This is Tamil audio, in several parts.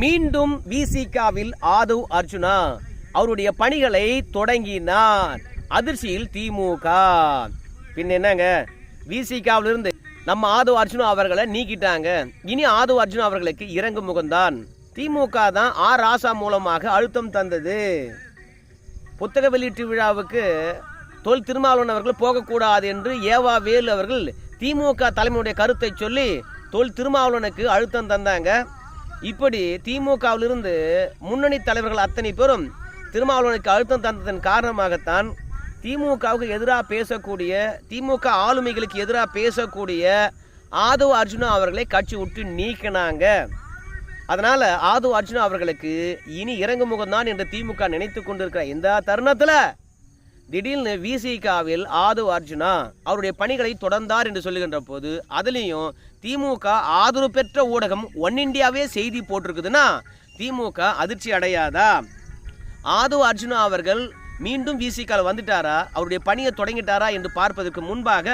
மீண்டும் விசிகாவில் ஆதவ் அர்ஜுனா அவருடைய பணிகளை தொடங்கினார். அதிர்ச்சியில் திமுக. பின் என்னங்க? விசிகாவிலிருந்து நம்ம ஆதவ் அர்ஜுனா அவர்களை நீக்கிட்டாங்க. இனி ஆதவ் அர்ஜுனா அவர்களுக்கு இறங்கு முகம்தான். திமுக தான் ஆர் ராசா மூலமாக அழுத்தம் தந்தது. புத்தக வெளியீட்டு விழாவுக்கு தொல் திருமாவளவன் அவர்கள் போகக்கூடாது என்று ஏவா வேலு அவர்கள் திமுக தலைமையுடைய கருத்தை சொல்லி தொல் திருமாவளவனுக்கு அழுத்தம் தந்தாங்க. இப்படி திமுகவிலிருந்து முன்னணி தலைவர்கள் அத்தனை பேரும் திருமாவளவனுக்கு அழுத்தம் தந்ததன் காரணமாகத்தான் திமுகவுக்கு எதிராக பேசக்கூடிய திமுக ஆளுமைகளுக்கு எதிராக பேசக்கூடிய ஆதவ் அர்ஜுனா அவர்களை கட்சி விட்டு நீக்கினாங்க. அதனால் ஆதவ் அர்ஜுனா அவர்களுக்கு இனி இறங்கு முகம்தான் என்று திமுக நினைத்து கொண்டிருக்கிற இந்த தருணத்தில் திடீர்னு விசிகாவில் ஆதவ் அர்ஜுனா அவருடைய பணிகளை தொடர்ந்தார் என்று சொல்லுகின்ற போது அதுலேயும் திமுக ஆதரவு பெற்ற ஊடகம் ஒன் இந்தியாவே செய்தி போட்டிருக்குதுன்னா திமுக அதிர்ச்சி அடையாதா? ஆது அர்ஜுனா அவர்கள் மீண்டும் விசிகால வந்துட்டாரா? அவருடைய பணியை தொடங்கிட்டாரா என்று பார்ப்பதற்கு முன்பாக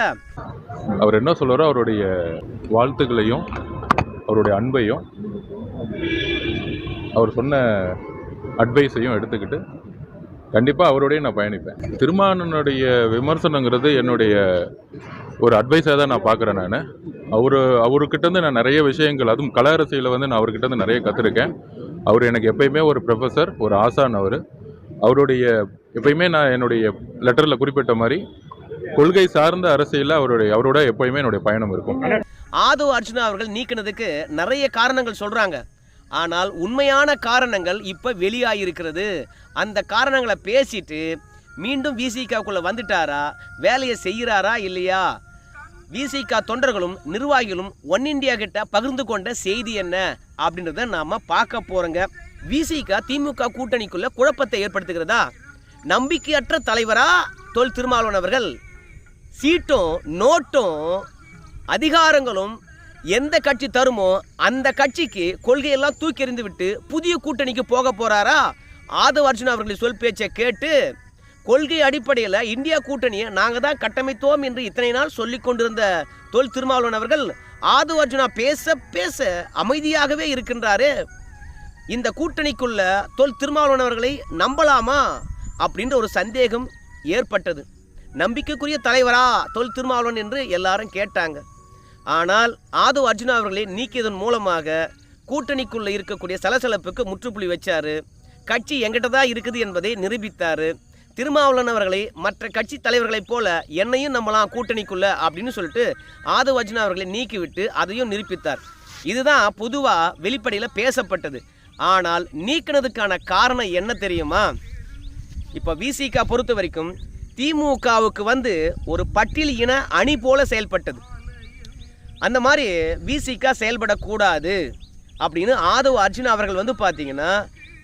அவர் என்ன சொல்றாரோ அவருடைய வாழ்த்துக்களையும் அவருடைய அன்பையும் அவர் சொன்ன அட்வைஸையும் எடுத்துக்கிட்டு கண்டிப்பாக அவரோடய நான் பயணிப்பேன். திருமானனுடைய விமர்சனங்கிறது என்னுடைய ஒரு அட்வைஸாக தான் நான் பார்க்குறேன் நான். அவர் அவர்கிட்டருந்து நான் நிறைய விஷயங்கள் அதுவும் கல அரசியலில் வந்து நான் அவர்கிட்டருந்து நிறைய கற்றுருக்கேன் அவர் எனக்கு எப்பயுமே ஒரு ப்ரொஃபஸர் ஒரு ஆசான் அவர். அவருடைய எப்பயுமே நான் என்னுடைய லெட்டரில் குறிப்பிட்ட மாதிரி கொள்கை சார்ந்த அரசியலில் அவருடைய அவரோட எப்பயுமே என்னுடைய பயணம் இருக்கும். ஆதவ அர்ஜுனா அவர்கள் நீக்கினதுக்கு நிறைய காரணங்கள் சொல்கிறாங்க ஆனால் உண்மையான காரணங்கள் இப்போ வெளியாகிருக்கிறது அந்த காரணங்களை பேசிட்டு மீண்டும் விசிகாவுக்குள்ளே வந்துட்டாரா? வேலையை செய்கிறாரா இல்லையா? விசிகா தொண்டர்களும் நிர்வாகிகளும் ஒன் இண்டியா கிட்ட பகிர்ந்து கொண்ட செய்தி என்ன? அப்படின்றத நாம பார்க்க போறோங்க. விசிகா திமுக கூட்டணிக்குள்ள குழப்பத்தை ஏற்படுத்துகிறதா? நம்பிக்கையற்ற தலைவரா தொல் திருமாவளவன் அவர்கள்? சீட்டும் நோட்டும் அதிகாரங்களும் எந்த கட்சி தருமோ அந்த கட்சிக்கு கொள்கையெல்லாம் தூக்கி எறிந்து விட்டு புதிய கூட்டணிக்கு போக போறாரா? ஆதவ அர்ஜுன் அவர்களின் சொல் பேச்சை கேட்டு கொள்கை அடிப்படையில் இந்தியா கூட்டணியை நாங்கள் தான் கட்டமைத்தோம் என்று இத்தனை நாள் சொல்லிக் கொண்டிருந்த தொல் திருமாவளவன் அவர்கள் ஆது அர்ஜுனா பேச பேச அமைதியாகவே இருக்கின்றாரு. இந்த கூட்டணிக்குள்ள தொல் திருமாவளவன் அவர்களை நம்பலாமா? அப்படின்ற ஒரு சந்தேகம் ஏற்பட்டது. நம்பிக்கைக்குரிய தலைவரா தொல் திருமாவளவன் என்று எல்லாரும் கேட்டாங்க. ஆனால் ஆது அர்ஜுனா அவர்களை நீக்கியதன் மூலமாக கூட்டணிக்குள்ளே இருக்கக்கூடிய சலசலப்புக்கு முற்றுப்புள்ளி வச்சாரு. கட்சி எங்கிட்ட தான் இருக்குது என்பதை நிரூபித்தாரு. திருமாவளவன் அவர்களை மற்ற கட்சி தலைவர்களைப் போல என்னையும் நம்மளாம் கூட்டணிக்குள்ள அப்படின்னு சொல்லிட்டு ஆதவ் அர்ஜுனா அவர்களை நீக்கிவிட்டு அதையும் நிரூபித்தார். இதுதான் பொதுவாக வெளிப்படையில் பேசப்பட்டது. ஆனால் நீக்கினதுக்கான காரணம் என்ன தெரியுமா? இப்போ விசிகா பொறுத்த வரைக்கும் திமுகவுக்கு வந்து ஒரு பட்டியல் இன அணி போல செயல்பட்டது. அந்த மாதிரி விசிகா செயல்படக்கூடாது அப்படின்னு ஆதவ் அர்ஜுன் அவர்கள் வந்து பார்த்தீங்கன்னா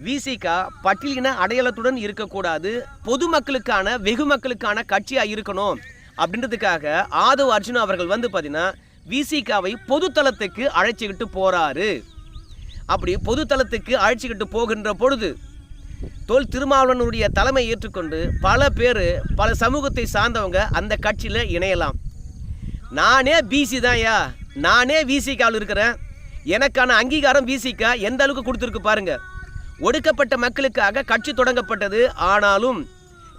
விசிகா பட்டியலின அடையாளத்துடன் இருக்கக்கூடாது. பொதுமக்களுக்கான வெகு மக்களுக்கான கட்சியாக இருக்கணும். அப்படின்றதுக்காக ஆதவ் அர்ஜுனா அவர்கள் வந்து பார்த்தீங்கன்னா விசிகாவை பொதுத்தளத்துக்கு அழைச்சிக்கிட்டு போகிறாரு அப்படி பொதுத்தளத்துக்கு அழைச்சிக்கிட்டு போகின்ற பொழுது தோல் திருமாவளவனுடைய தலைமை ஏற்றுக்கொண்டு பல பேர் பல சமூகத்தை சார்ந்தவங்க அந்த கட்சியில் இணையலாம். நானே பிசி தான்யா நானே விசிகாவில் இருக்கிறேன். எனக்கான அங்கீகாரம் விசிகா எந்த அளவுக்கு கொடுத்துருக்கு பாருங்கள் ஒடுக்கப்பட்ட மக்களுக்காக கட்சி தொடங்கப்பட்டது. ஆனாலும்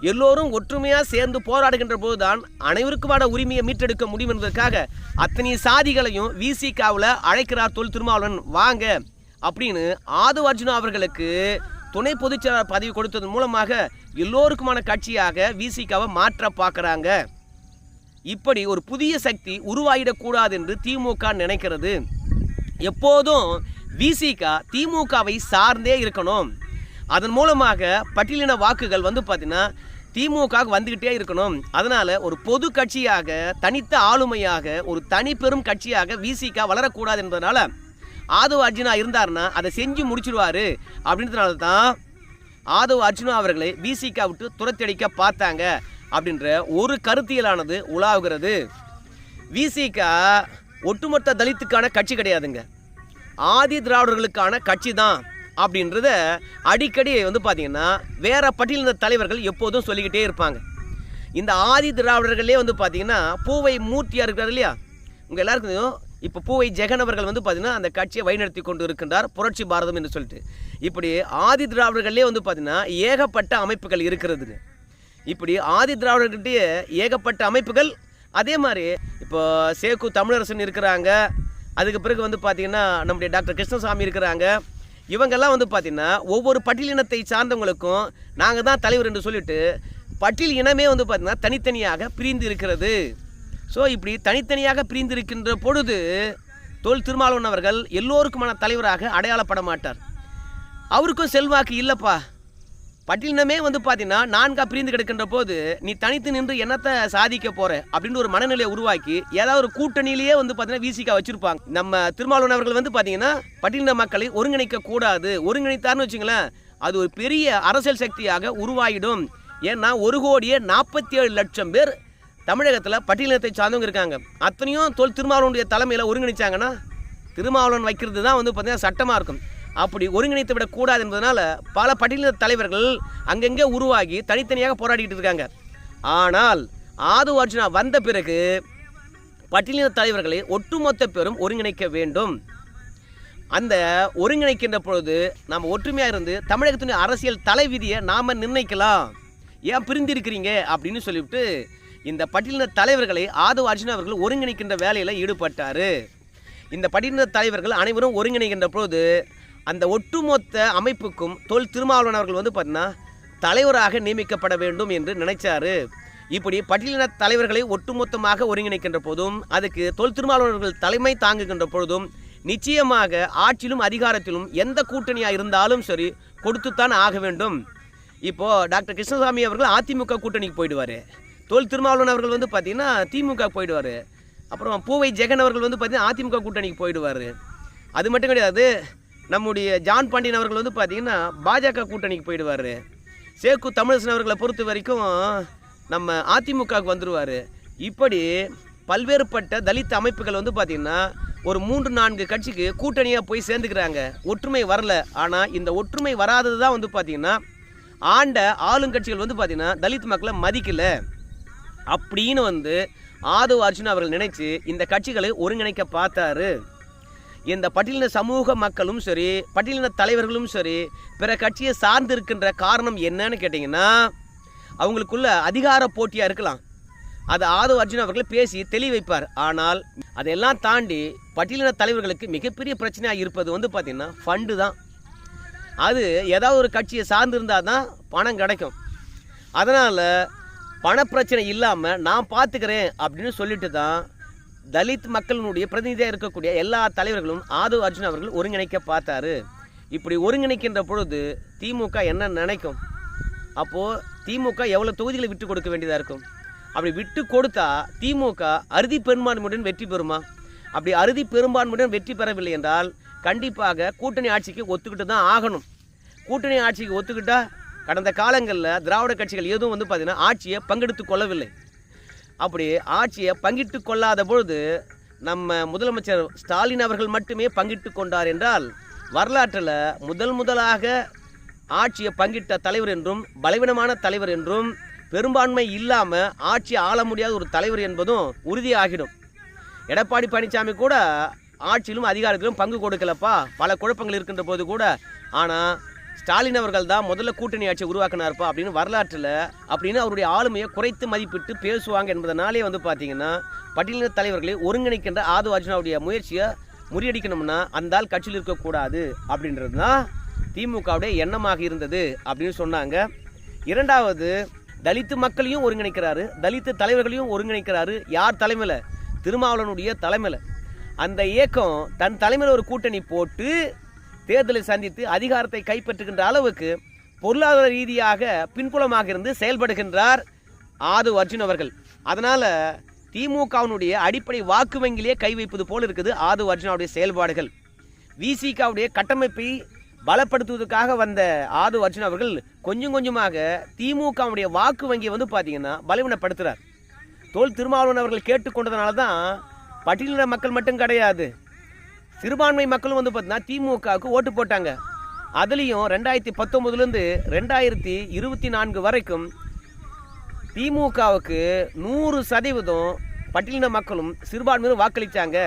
எல்லோரும் ஒற்றுமையாக சேர்ந்து போராடுகின்ற போதுதான் அனைவருக்குமான உரிமையை மீட்டெடுக்க முடியும் என்பதற்காக அத்தனை சாதிகளையும் விசிகாவில் அழைக்கிறார் தொல் திருமாவளவன். வாங்க அப்படின்னு ஆதவ் அர்ஜுனா அவர்களுக்கு துணை பொதுச்செயலாளர் பதவி கொடுத்ததன் மூலமாக எல்லோருக்குமான கட்சியாக விசிகாவை மாற்ற பார்க்குறாங்க. இப்படி ஒரு புதிய சக்தி உருவாகிடக்கூடாது என்று திமுக நினைக்கிறது. எப்போதும் விசிகா திமுகவை சார்ந்தே இருக்கணும். அதன் மூலமாக பட்டியலின வாக்குகள் வந்து பார்த்தீங்கன்னா திமுக வந்துக்கிட்டே இருக்கணும். அதனால் ஒரு பொது கட்சியாக தனித்த ஆளுமையாக ஒரு தனி பெரும் கட்சியாக விசிகா வளரக்கூடாது என்பதனால ஆதவ் அர்ஜுனா இருந்தார்னா அதை செஞ்சு முடிச்சிடுவார் அப்படின்றதுனால தான் ஆதவ் அர்ஜுனா அவர்களை விசிகா விட்டு துரத்தடிக்க பார்த்தாங்க அப்படின்ற ஒரு கருத்தியலானது உலாவுகிறது. விசிகா ஒட்டுமொத்த தலித்துக்கான கட்சி கிடையாதுங்க. ஆதி திராவிடர்களுக்கான கட்சி தான் அப்படின்றத அடிக்கடி வந்து பார்த்தீங்கன்னா வேற பட்டியலின தலைவர்கள் எப்போதும் சொல்லிக்கிட்டே இருப்பாங்க. இந்த ஆதி திராவிடர்களே வந்து பார்த்தீங்கன்னா பூவை மூர்த்தியாக இருக்கிறார் இல்லையா? உங்கள் எல்லாருக்கும் தெரியும். இப்போ பூவை ஜெகன் அவர்கள் வந்து பார்த்தீங்கன்னா அந்த கட்சியை வழிநடத்தி கொண்டு இருக்கின்றார் புரட்சி பாரதம் என்று சொல்லிட்டு. இப்படி ஆதி திராவிடர்களே வந்து பார்த்தீங்கன்னா ஏகப்பட்ட அமைப்புகள் இருக்கிறதுங்க இப்படி ஆதி திராவிடர்கிட்டே ஏகப்பட்ட அமைப்புகள். அதே மாதிரி இப்போ சேக்கு தமிழரசன் இருக்கிறாங்க. அதுக்கு பிறகு வந்து பார்த்தீங்கன்னா நம்முடைய டாக்டர் கிருஷ்ணசாமி இருக்கிறாங்க. இவங்கெல்லாம் வந்து பார்த்திங்கன்னா ஒவ்வொரு பட்டியலினத்தை சார்ந்தவங்களுக்கும் நாங்கள் தான் தலைவர் என்று சொல்லிட்டு பட்டியல் இனமே வந்து பார்த்தீங்கன்னா தனித்தனியாக பிரிந்து இருக்கிறது. ஸோ இப்படி தனித்தனியாக பிரிந்து இருக்கின்ற பொழுது தொல் திருமாவளவன் அவர்கள் எல்லோருக்குமான தலைவராக அடையாளப்பட மாட்டார். அவருக்கும் செல்வாக்கு இல்லைப்பா. பட்டியலினமே வந்து பார்த்தீங்கன்னா நான்கா பிரிந்து கிடக்கின்ற போது நீ தனித்து நின்று என்னத்தை சாதிக்க போற அப்படின்னு ஒரு மனநிலையை உருவாக்கி ஏதாவது ஒரு கூட்டணியிலேயே வந்து பார்த்தீங்கன்னா விசிகா வச்சிருப்பாங்க. நம்ம திருமாவளவன் அவர்கள் வந்து பார்த்தீங்கன்னா பட்டியலின மக்களை ஒருங்கிணைக்க கூடாது. ஒருங்கிணைத்தார்னு வச்சுங்களேன் அது ஒரு பெரிய அரசியல் சக்தியாக உருவாகிடும் ஏன்னா ஒரு கோடியே நாற்பத்தி ஏழு லட்சம் பேர் தமிழகத்தில் பட்டியலினத்தை சார்ந்தவங்க இருக்காங்க. அத்தனையும் தொல் திருமாவளவனுடைய தலைமையில் ஒருங்கிணைச்சாங்கன்னா திருமாவளவன் வைக்கிறது தான் வந்து பார்த்தீங்கன்னா சட்டமாக இருக்கும். அப்படி ஒருங்கிணைத்து விடக்கூடாது என்பதனால் பல பட்டியலின தலைவர்கள் அங்கங்கே உருவாகி தனித்தனியாக போராடிக்கிட்டு இருக்காங்க. ஆனால் ஆது அர்ஜுனா வந்த பிறகு பட்டியலின தலைவர்களை ஒட்டுமொத்த பேரும் ஒருங்கிணைக்க வேண்டும். அந்த ஒருங்கிணைக்கின்ற பொழுது நாம் ஒற்றுமையாக இருந்து தமிழகத்தின் அரசியல் தலைவிதியை நாம் நிர்ணயிக்கலாம். ஏன் பிரிந்திருக்கிறீங்க? அப்படின்னு சொல்லிவிட்டு இந்த பட்டியலின தலைவர்களை ஆதவ அர்ஜுனா அவர்கள் ஒருங்கிணைக்கின்ற வேலையில் ஈடுபட்டார். இந்த பட்டியலின தலைவர்கள் அனைவரும் ஒருங்கிணைக்கின்ற பொழுது அந்த ஒட்டுமொத்த அமைப்புக்கும் தொல் திருமாவளவன் அவர்கள் வந்து பார்த்தீங்கன்னா தலைவராக நியமிக்கப்பட வேண்டும் என்று நினைச்சாரு. இப்படி பட்டியலின தலைவர்களை ஒட்டுமொத்தமாக ஒருங்கிணைக்கின்ற போதும் அதுக்கு தொல் திருமாவளவர்கள் தலைமை தாங்குகின்ற பொழுதும் நிச்சயமாக ஆட்சியிலும் அதிகாரத்திலும் எந்த கூட்டணியாக இருந்தாலும் சரி கொடுத்துத்தான் ஆக வேண்டும். இப்போ டாக்டர் கிருஷ்ணசாமி அவர்கள் அதிமுக கூட்டணிக்கு போயிடுவார். தொல் திருமாவளவன் அவர்கள் வந்து பார்த்திங்கன்னா திமுக போயிடுவார். அப்புறம் பூவை ஜெகன் அவர்கள் வந்து பார்த்திங்கன்னா அதிமுக கூட்டணிக்கு போயிடுவார். அது மட்டும் கிடையாது நம்முடைய ஜான் பாண்டியன் அவர்கள் வந்து பார்த்தீங்கன்னா பாஜக கூட்டணிக்கு போயிடுவார். சேக்கு தமிழரசன் அவர்களை பொறுத்த வரைக்கும் நம்ம அதிமுகவுக்கு வந்துடுவார் இப்படி பல்வேறுபட்ட தலித் அமைப்புகள் வந்து பார்த்திங்கன்னா ஒரு மூன்று நான்கு கட்சிக்கு கூட்டணியாக போய் சேர்ந்துக்கிறாங்க. ஒற்றுமை வரல. ஆனால் இந்த ஒற்றுமை வராதது தான் வந்து பார்த்திங்கன்னா ஆண்ட ஆளுங்கட்சிகள் வந்து பார்த்திங்கன்னா தலித் மக்களை மதிக்கலை. அப்படின்னு வந்து ஆதவ் அர்ஜுன் அவர்கள் நினைச்சு இந்த கட்சிகளை ஒருங்கிணைக்க பார்த்தாரு. இந்த பட்டியலின சமூக மக்களும் சரி பட்டியலின தலைவர்களும் சரி பிற கட்சியை சார்ந்து இருக்கின்ற காரணம் என்னன்னு கேட்டிங்கன்னா அவங்களுக்குள்ள அதிகார போட்டியாக இருக்கலாம். அது ஆதவ் அர்ஜுன் அவர்கள் பேசி தெளிவைப்பார் ஆனால் அதையெல்லாம் தாண்டி பட்டியலின தலைவர்களுக்கு மிகப்பெரிய பிரச்சனையாக இருப்பது வந்து பார்த்திங்கன்னா ஃபண்டு தான். அது ஏதாவது ஒரு கட்சியை சார்ந்திருந்தால் தான் பணம் கிடைக்கும். அதனால் பணப்பிரச்சனை இல்லாமல் நான் பார்த்துக்கிறேன் அப்படின்னு சொல்லிட்டு தான் தலித் மக்களினுடைய பிரதிநிதியாக இருக்கக்கூடிய எல்லா தலைவர்களும் ஆதவ் அர்ஜுன் அவர்கள் ஒருங்கிணைக்க பார்த்தாரு. இப்படி ஒருங்கிணைக்கின்ற பொழுது திமுக என்ன நினைக்கும்? அப்போது திமுக எவ்வளோ தொகுதிகளை விட்டு கொடுக்க வேண்டியதாக இருக்கும்? அப்படி விட்டு கொடுத்தா திமுக அறுதி பெரும்பான்மையுடன் வெற்றி பெறுமா? அப்படி அறுதி பெரும்பான்மையுடன் வெற்றி பெறவில்லை என்றால் கண்டிப்பாக கூட்டணி ஆட்சிக்கு ஒத்துக்கிட்டு தான் ஆகணும். கூட்டணி ஆட்சிக்கு ஒத்துக்கிட்டால் கடந்த காலங்களில் திராவிட கட்சிகள் எதுவும் வந்து பார்த்திங்கன்னா ஆட்சியை பங்கெடுத்து கொள்ளவில்லை. அப்படி ஆட்சியை பங்கிட்டு கொள்ளாத பொழுது நம்ம முதலமைச்சர் ஸ்டாலின் அவர்கள் மட்டுமே பங்கிட்டு கொண்டார் என்றால் வரலாற்றில் முதல் முதலாக ஆட்சியை பங்கிட்ட தலைவர் என்றும் பலவீனமான தலைவர் என்றும் பெரும்பான்மை இல்லாமல் ஆட்சி ஆள முடியாத ஒரு தலைவர் என்பதும் உறுதியாகிடும். எடப்பாடி பழனிசாமி கூட ஆட்சியிலும் அதிகாரத்திலும் பங்கு கொடுக்கலப்பா பல குழப்பங்கள் இருக்கின்ற போது கூட. ஆனால் ஸ்டாலின் அவர்கள் தான் முதல்ல கூட்டணி ஆட்சியை உருவாக்கினார்ப்பா அப்படின்னு வரலாற்றில் அப்படின்னு அவருடைய ஆளுமையை குறைத்து மதிப்பிட்டு பேசுவாங்க என்பதனாலே வந்து பார்த்தீங்கன்னா பட்டியலின தலைவர்களை ஒருங்கிணைக்கின்ற ஆது அர்ஜுனாவுடைய முயற்சியை முறியடிக்கணும்னா அந்த ஆள் கட்சியில் இருக்கக்கூடாது அப்படின்றது தான் திமுகவுடைய எண்ணமாக இருந்தது அப்படின்னு சொன்னாங்க. இரண்டாவது தலித்து மக்களையும் ஒருங்கிணைக்கிறாரு தலித்து தலைவர்களையும் ஒருங்கிணைக்கிறாரு யார் தலைமையில்? திருமாவளவனுடைய தலைமையில். அந்த இயக்கம் தன் தலைமையில் ஒரு கூட்டணி போட்டு தேர்தலை சந்தித்து அதிகாரத்தை கைப்பற்றுகின்ற அளவுக்கு பொருளாதார ரீதியாக பின்புலமாக இருந்து செயல்படுகின்றார் ஆது அர்ஜுன் அவர்கள். அதனால் திமுகவினுடைய அடிப்படை வாக்கு வங்கிலேயே கை வைப்பது போல் இருக்குது ஆது அர்ஜுனாவுடைய செயல்பாடுகள். விசிகாவுடைய கட்டமைப்பை பலப்படுத்துவதற்காக வந்த ஆது அர்ஜுன் அவர்கள் கொஞ்சம் கொஞ்சமாக திமுகவுடைய வாக்கு வங்கியை வந்து பார்த்தீங்கன்னா பலவீனப்படுத்துகிறார் தோல் திருமாவளவன் அவர்கள் கேட்டுக்கொண்டதுனால தான் பட்டியலின மக்கள் மட்டும் கிடையாது. சிறுபான்மை மக்களும் வந்து பார்த்தீங்கன்னா திமுகவுக்கு ஓட்டு போட்டாங்க. அதுலேயும் ரெண்டாயிரத்தி பத்தொம்போதுலேருந்து ரெண்டாயிரத்தி இருபத்தி நான்கு வரைக்கும் திமுகவுக்கு நூறு சதவீதம் பட்டியலின மக்களும் சிறுபான்மையிலும் வாக்களித்தாங்க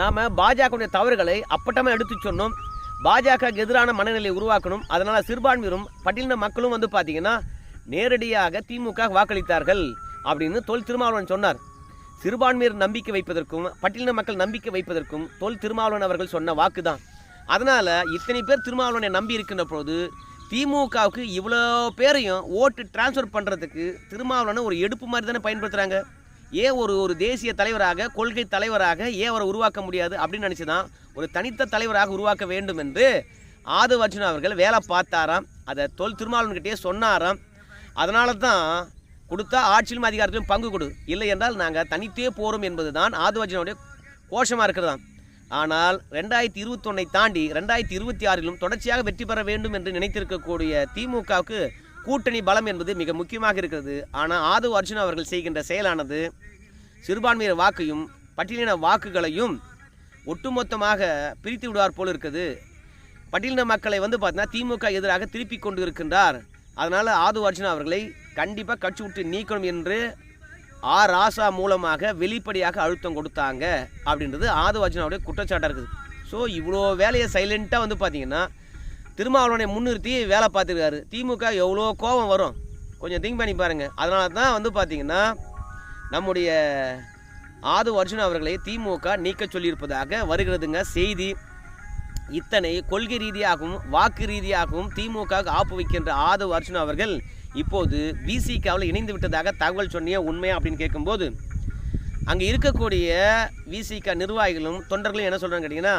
நாம் பாஜகவுடைய தவறுகளை அப்பட்டமாக எடுத்து சொன்னோம். பாஜக எதிரான மனநிலையை உருவாக்கணும். அதனால் சிறுபான்மையினரும் பட்டியலின மக்களும் வந்து பார்த்தீங்கன்னா நேரடியாக திமுக வாக்களித்தார்கள் அப்படின்னு தொல் திருமாவளவன் சொன்னார். சிறுபான்மையர் நம்பிக்கை வைப்பதற்கும் பட்டியலின மக்கள் நம்பிக்கை வைப்பதற்கும் தொல் திருமாவளவன் அவர்கள் சொன்ன வாக்கு தான் அதனால் இத்தனை பேர் திருமாவளவனை நம்பி இருக்கின்ற பொழுது திமுகவுக்கு இவ்வளோ பேரையும் ஓட்டு டிரான்ஸ்ஃபர் பண்ணுறதுக்கு திருமாவளவனை ஒரு எடுப்பு மாதிரி தானே பயன்படுத்துகிறாங்க ஏன் ஒரு ஒரு தேசிய தலைவராக கொள்கை தலைவராக ஏன் அவரை உருவாக்க முடியாது அப்படின்னு நினச்சி தான் ஒரு தனித்த தலைவராக உருவாக்க வேண்டும் என்று ஆதுவர்ஜுன் அவர்கள் வேலை பார்த்தாராம். அதை தொல் திருமாவளவன்கிட்டே சொன்னாராம். அதனால தான் கொடுத்தா ஆட்சியிலும் அதிகாரத்திலும் பங்கு கொடு. இல்லை என்றால் நாங்கள் தனித்தே போகிறோம் என்பது தான் ஆதுவர்ஜுனுடைய கோஷமாக இருக்கிறதாம். ஆனால் ரெண்டாயிரத்தி இருபத்தொன்னை தாண்டி ரெண்டாயிரத்தி இருபத்தி ஆறிலும் தொடர்ச்சியாக வெற்றி பெற வேண்டும் என்று நினைத்திருக்கக்கூடிய திமுகவுக்கு கூட்டணி பலம் என்பது மிக முக்கியமாக இருக்கிறது. ஆனால் ஆது அர்ஜுன் அவர்கள் செய்கின்ற செயலானது சிறுபான்மையினர் வாக்கையும் பட்டியலின வாக்குகளையும் ஒட்டுமொத்தமாக பிரித்து விடுவார் போல் இருக்குது. பட்டியலின மக்களை வந்து பார்த்தீங்கன்னா திமுக எதிராக திருப்பி கொண்டு இருக்கின்றார் அதனால் ஆது அர்ஜுன் அவர்களை கண்டிப்பாக கட்சி விட்டு நீக்கணும் என்று ஆ ராசா மூலமாக வெளிப்படையாக அழுத்தம் கொடுத்தாங்க அப்படின்றது ஆது அர்ஜுனாவுடைய குற்றச்சாட்டாக இருக்குது. ஸோ இவ்வளோ வேலையை சைலண்ட்டாக வந்து பார்த்தீங்கன்னா திருமாவளவனை முன்னிறுத்தி வேலை பார்த்துருக்காரு. திமுக எவ்வளோ கோபம் வரும். கொஞ்சம் திங்க் பண்ணி பாருங்கள் அதனால தான் வந்து பார்த்தீங்கன்னா நம்முடைய ஆது அர்ஜுன் அவர்களை திமுக நீக்க சொல்லியிருப்பதாக வருகிறதுங்க செய்தி. இத்தனை கொள்கை ரீதியாகவும் வாக்கு ரீதியாகவும் திமுக ஆப்பு வைக்கின்ற ஆதவ் அர்ஜுன் அவர்கள் இப்போது விசிகாவில் இணைந்து விட்டதாக தகவல் சொன்னிய உண்மையா அப்படின்னு கேட்கும்போது அங்கே இருக்கக்கூடிய விசிக நிர்வாகிகளும் தொண்டர்களும் என்ன சொல்கிறாங்க கேட்டிங்கன்னா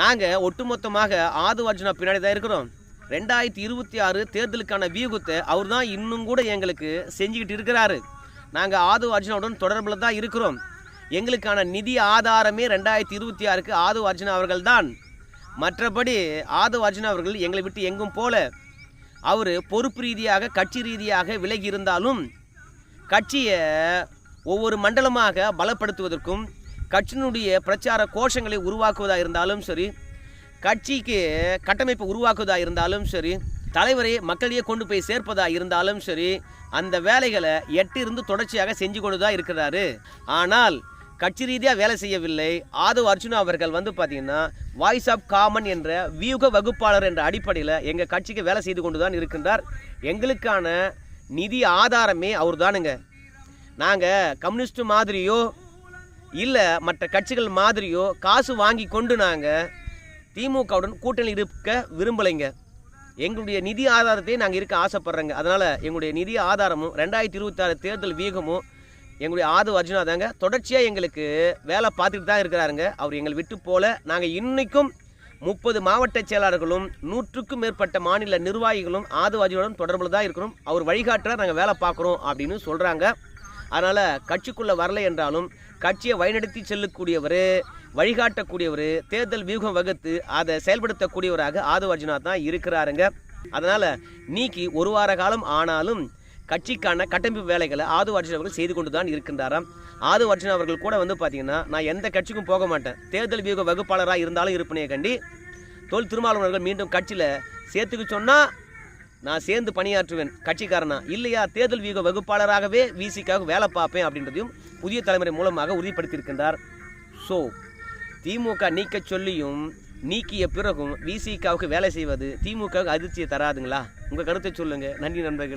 நாங்கள் ஒட்டுமொத்தமாக ஆது அர்ஜுனா பின்னாடி தான் இருக்கிறோம். ரெண்டாயிரத்தி இருபத்தி ஆறு தேர்தலுக்கான வியூகத்தை அவர் தான் இன்னும் கூட எங்களுக்கு செஞ்சுக்கிட்டு இருக்கிறாரு. நாங்கள் ஆது அர்ஜுனாவுடன் தொடர்பில் தான் இருக்கிறோம். எங்களுக்கான நிதி ஆதாரமே ரெண்டாயிரத்தி இருபத்தி ஆறுக்கு ஆது அர்ஜுனா அவர்கள் தான் மற்றபடி ஆது அர்ஜுனா அவர்கள் எங்களை விட்டு எங்கும் போல. அவர் பொறுப்பு ரீதியாக கட்சி ரீதியாக விலகி இருந்தாலும் கட்சியை ஒவ்வொரு மண்டலமாக பலப்படுத்துவதற்கும் கட்சியினுடைய பிரச்சார கோஷங்களை உருவாக்குவதாக இருந்தாலும் சரி கட்சிக்கு கட்டமைப்பை உருவாக்குவதாக இருந்தாலும் சரி தலைவரை மக்களையே கொண்டு போய் சேர்ப்பதாக இருந்தாலும் சரி அந்த வேலைகளை எட்டு இருந்து தொடர்ச்சியாக செஞ்சு கொண்டு தான் இருக்கிறாரு. ஆனால் கட்சி ரீதியாக வேலை செய்யவில்லை. ஆதவ் அர்ஜுனா அவர்கள் வந்து பார்த்தீங்கன்னா வாய்ஸ் ஆஃப் காமன் என்ற வியூக வகுப்பாளர் என்ற அடிப்படையில் எங்கள் கட்சிக்கு வேலை செய்து கொண்டு தான் இருக்கின்றார். எங்களுக்கான நிதி ஆதாரமே அவர் தானுங்க. நாங்கள் கம்யூனிஸ்ட் மாதிரியோ இல்லை மற்ற கட்சிகள் மாதிரியோ காசு வாங்கி கொண்டு நாங்கள் திமுகவுடன் கூட்டணி இருக்க விரும்பலைங்க. எங்களுடைய நிதி ஆதாரத்தையும் நாங்கள் இருக்க ஆசைப்படுறோங்க. அதனால் எங்களுடைய நிதி ஆதாரமும் ரெண்டாயிரத்தி இருபத்தாறு தேர்தல் வீகமும் எங்களுடைய ஆது அர்ஜுனா தாங்க. தொடர்ச்சியாக எங்களுக்கு வேலை பார்த்துட்டு தான் இருக்கிறாருங்க. அவர் எங்களை விட்டு போல. நாங்கள் இன்றைக்கும் முப்பது மாவட்ட செயலாளர்களும் நூற்றுக்கும் மேற்பட்ட மாநில நிர்வாகிகளும் ஆது அர்ஜுனுடன் தொடர்பில் தான் இருக்கிறோம். அவர் வழிகாட்டுறார் நாங்கள் வேலை பார்க்குறோம் அப்படின்னு சொல்கிறாங்க அதனால் கட்சிக்குள்ளே வரலை என்றாலும் கட்சியை வழிநடத்தி செல்லக்கூடியவர் வழிகாட்டக்கூடியவர் தேர்தல் வியூகம் வகுத்து அதை செயல்படுத்தக்கூடியவராக ஆது அர்ஜுனா தான் இருக்கிறாருங்க. அதனால் நீக்கி ஒரு வார காலம் ஆனாலும் கட்சிக்கான கட்டமைப்பு வேலைகளை ஆது அர்ஜுன் அவர்கள் செய்து கொண்டு தான் இருக்கின்றாராம். ஆது அர்ஜுன் அவர்கள் கூட வந்து பார்த்தீங்கன்னா நான் எந்த கட்சிக்கும் போக மாட்டேன். தேர்தல் வியூக வகுப்பாளராக இருந்தாலும் இருப்பனே கண்டி. தொல் திருமாவளவர்கள் மீண்டும் கட்சியில் சேர்த்துக்க சொன்னால் நான் சேர்ந்து பணியாற்றுவேன். கட்சிக்காரனா. இல்லையா தேர்தல் வியூக வகுப்பாளராகவே விசிக்காக வேலை பார்ப்பேன் அப்படின்றதையும் புதிய தலைமுறை மூலமாக உறுதிப்படுத்தியிருக்கின்றார். ஸோ திமுக நீக்க சொல்லியும் நீக்கிய பிறகும் விசிகாவுக்கு வேலை செய்வது திமுகவுக்கு அதிர்ச்சியை தராதுங்களா? உங்கள் கருத்தை சொல்லுங்கள் நன்றி நண்பர்கள்.